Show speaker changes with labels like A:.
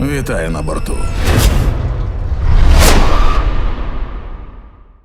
A: Вітаю на борту.